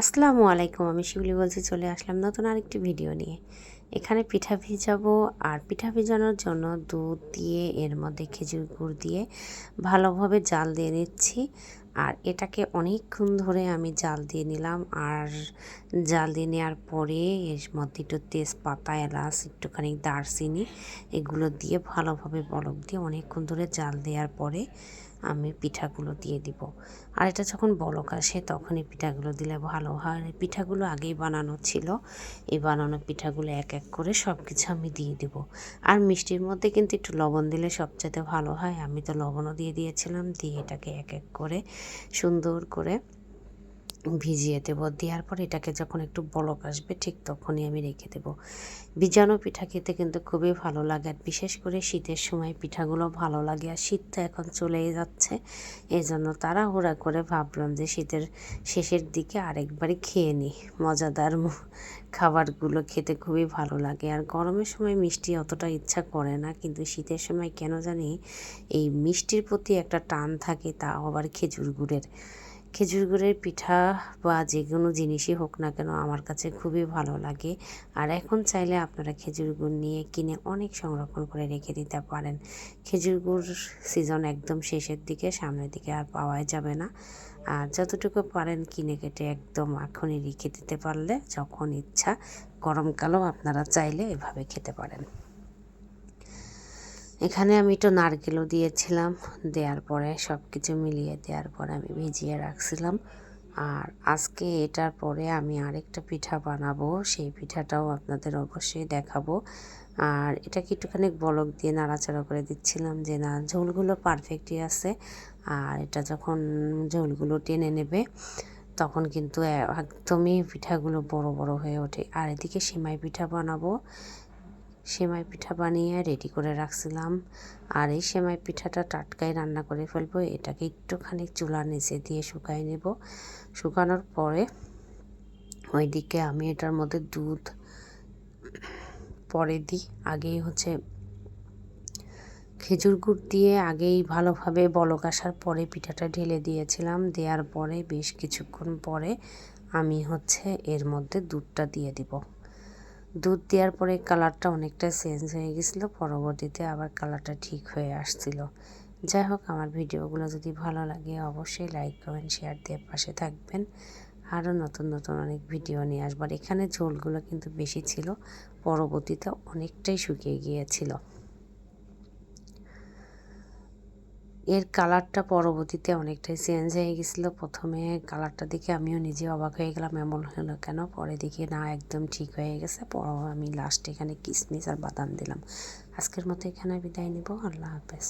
আসসালামু আলাইকুম, আমি শিবলি বলছি, চলে আসলাম নতুন আরেকটি ভিডিও নিয়ে। এখানে পিঠা ভিজাবো আর পিঠা ভিজানোর জন্য দুধ দিয়ে, এর মধ্যে খেজুর গুড় দিয়ে ভালোভাবে জাল দিয়ে নিচ্ছি। আর এটাকে অনেকক্ষণ ধরে আমি জাল দিয়ে নিলাম। আর জাল দিয়ে নেওয়ার পরে এর মধ্যে একটু তেজপাতা, এলাচ, একটুখানি দারচিনি এগুলো দিয়ে ভালোভাবে বলক দিয়ে অনেকক্ষণ ধরে জাল দেওয়ার পরে আমি পিঠাগুলো দিয়ে দিব। আর এটা যখন বলক আসে তখনই পিঠাগুলো দিলে ভালো হয়। পিঠাগুলো আগেই বানানো ছিল। এই বানানো পিঠাগুলো এক এক করে সব কিছু আমি দিয়ে দিব। আর মিষ্টির মধ্যে কিন্তু একটু লবণ দিলে সবচেয়ে ভালো হয়। আমি তো লবণও দিয়ে দিয়েছিলাম, দিয়ে এটাকে এক এক করে সুন্দর করে ভিজিয়ে দেবো। দেওয়ার পর এটাকে যখন একটু বলক আসবে, ঠিক তখনই আমি রেখে দেব। ভিজানো পিঠা খেতে কিন্তু খুবই ভালো লাগে আর বিশেষ করে শীতের সময় পিঠাগুলো ভালো লাগে আর শীত তো এখন চলেই যাচ্ছে। এই জন্য তাড়াহুড়া করে ভাবলাম যে শীতের শেষের দিকে আরেকবারই খেয়ে নিই। মজাদার খাবারগুলো খেতে খুবই ভালো লাগে আর গরমের সময় মিষ্টি অতটা ইচ্ছা করে না, কিন্তু শীতের সময় কেন জানি এই মিষ্টির প্রতি একটা টান থাকে তা আবার খেজুর গুড়ের। খেজুর গুড়ের পিঠা বা যে কোনো জিনিসই হোক না কেন আমার কাছে খুবই ভালো লাগে। আর এখন চাইলে আপনারা খেজুর গুড় নিয়ে কিনে অনেক সংরক্ষণ করে রেখে দিতে পারেন। খেজুর গুড় সিজন একদম শেষের দিকে, সামনের দিকে আর পাওয়াই যাবে না। আর যতটুকু পারেন কিনে কেটে একদম এখনই রেখে দিতে পারলে যখন ইচ্ছা, গরমকালেও আপনারা চাইলে এভাবে খেতে পারেন। এখানে আমি একটু নারকেলও দিয়েছিলাম, দেওয়ার পরে সব কিছু মিলিয়ে দেওয়ার পরে আমি ভিজিয়ে রাখছিলাম। আর আজকে এটার পরে আমি আরেকটা পিঠা বানাবো, সেই পিঠাটাও আপনাদের অবশ্যই দেখাবো। আর এটাকে একটুখানি বলক দিয়ে নাড়াচাড়া করে দিচ্ছিলাম যে না, ঝোলগুলো পারফেক্টই আছে। আর এটা যখন ঝোলগুলো টেনে নেবে, তখন কিন্তু একদমই পিঠাগুলো বড় বড় হয়ে ওঠে। আর এদিকে সেমাই পিঠা বানাবো। সেমাই পিঠা বানিয়ে রেডি করে রাখছিলাম। আর এই সেমাই পিঠাটা টাটকায় রান্না করে ফেলব, এটাকে একটুখানি চুলার নিচে দিয়ে শুকাই নেব। শুকানোর পরে ওইদিকে আমি এটার মধ্যে দুধ, পরে দিই। আগেই হচ্ছে খেজুর গুড় দিয়ে আগেই ভালোভাবে বলক আসার পরে পিঠাটা ঢেলে দিয়েছিলাম। দেওয়ার পরে বেশ কিছুক্ষণ পরে আমি হচ্ছে এর মধ্যে দুধটা দিয়ে দিব। দুধ দেওয়ার পরে কালারটা অনেকটা চেঞ্জ হয়ে গেছিল, পরবর্তীতে আবার কালারটা ঠিক হয়ে আসছিল। যাই হোক, আমার ভিডিওগুলো যদি ভালো লাগে অবশ্যই লাইক, কমেন্ট, শেয়ার দিয়ে পাশে থাকবেন। আরও নতুন নতুন অনেক ভিডিও নিয়ে আসবার এখানে ঝোলগুলো কিন্তু বেশি ছিল, পরবর্তীতে অনেকটাই শুকিয়ে গিয়েছিল। এর কালারটা পরবর্তীতে অনেকটাই চেঞ্জ হয়ে গেছিল। প্রথমে কালারটা দেখে আমিও নিজে অবাক হয়ে গেলাম, এমন হলো কেন? পরে দেখি না, একদম ঠিক হয়ে গেছে। পর আমি লাস্টে এখানে কিসমিস আর বাদাম দিলাম। আজকের মতো এখানে বিদায় নিব। আল্লাহ হাফেজ।